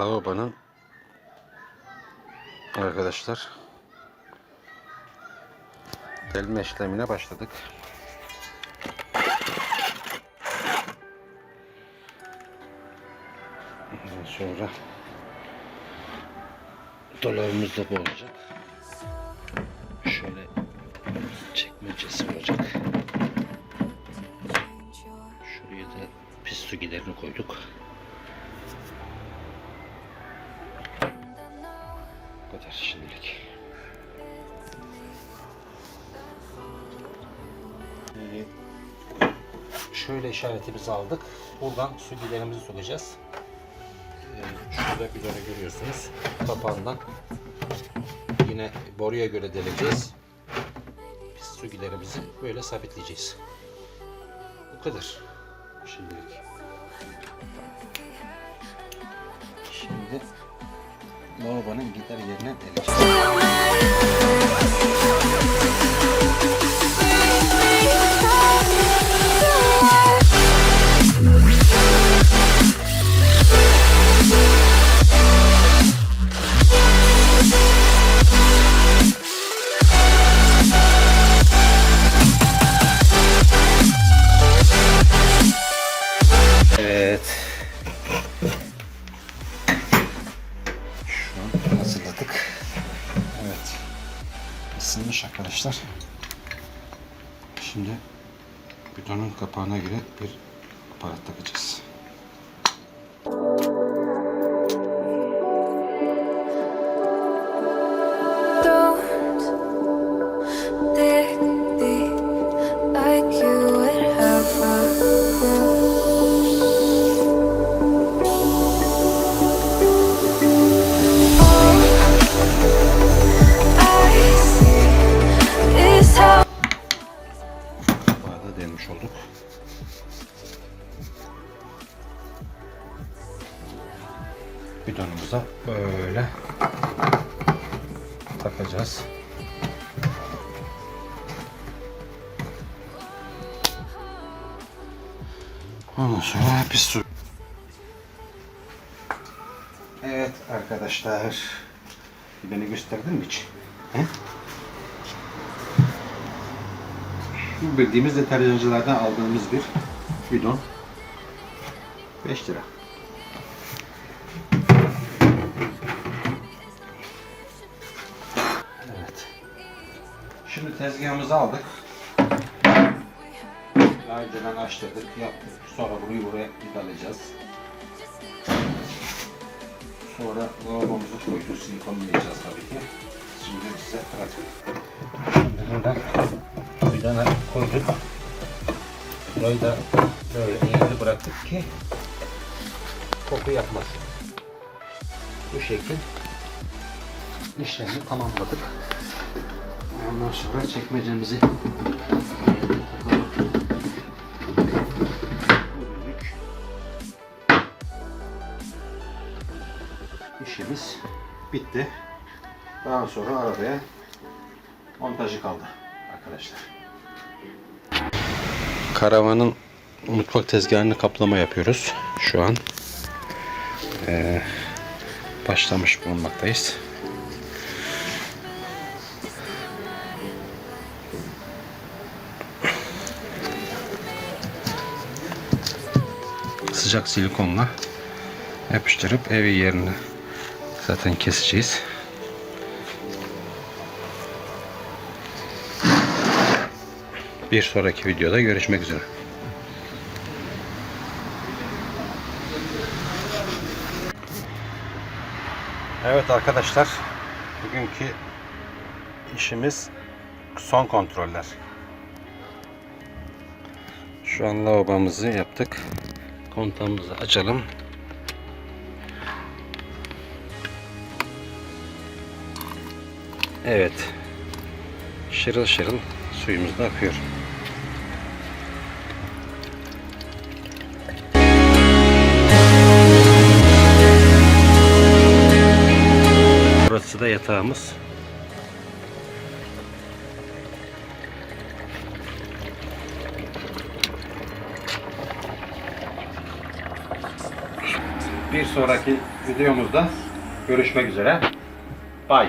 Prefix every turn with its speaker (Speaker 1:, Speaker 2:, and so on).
Speaker 1: Lavabanın arkadaşlar delme işlemine başladık. Ondan sonra dolabımız da bu olacak. Şöyle çekmecesi olacak. Şuraya da pis su giderini koyduk. Kadar şimdilik. Ee, Şöyle işaretimizi aldık. Buradan su giderimizi sokacağız. Ee, Şurada tane görüyorsunuz. Kapağından yine boruya göre deleceğiz. Pis su giderimizi böyle sabitleyeceğiz. Bu kadar. Şimdilik. Şimdi lavabonun gider yerine deleceğiz. Isınmış arkadaşlar. Şimdi bidonun kapağına göre bir aparat takacağız. Olduk. Bidonumuza böyle takacağız. Ondan sonra pis su. Evet arkadaşlar. Beni gösterdin mi hiç? He? Bu bildiğimiz deterjancılardan aldığımız bir bidon. 5 lira. Evet. Şimdi tezgahımızı aldık. Daha önceden açtırdık, yaptık. Sonra burayı buraya vidalayacağız. Sonra lavabomuzu koyduk, silikonlayacağız tabii ki. Şimdi size bırakıyorum. Şimdi buradan vidana koyduk. Burayı da böyle eğimli bıraktık ki koku yapmaz. Bu şekil işlemi tamamladık. Ondan sonra çekmecemizi işimiz bitti. Daha sonra arabaya montajı kaldı arkadaşlar. Karavanın mutfak tezgahını kaplama yapıyoruz şu an. Ee, başlamış bulunmaktayız. Sıcak silikonla yapıştırıp evi yerine zaten keseceğiz. Bir sonraki videoda görüşmek üzere. Evet arkadaşlar, bugünkü işimiz son kontroller. Şu an lavabamızı yaptık. Kontağımızı açalım. Evet. Şırıl şırıl suyumuz da akıyor. Yatağımız. Bir sonraki videomuzda görüşmek üzere. Bye.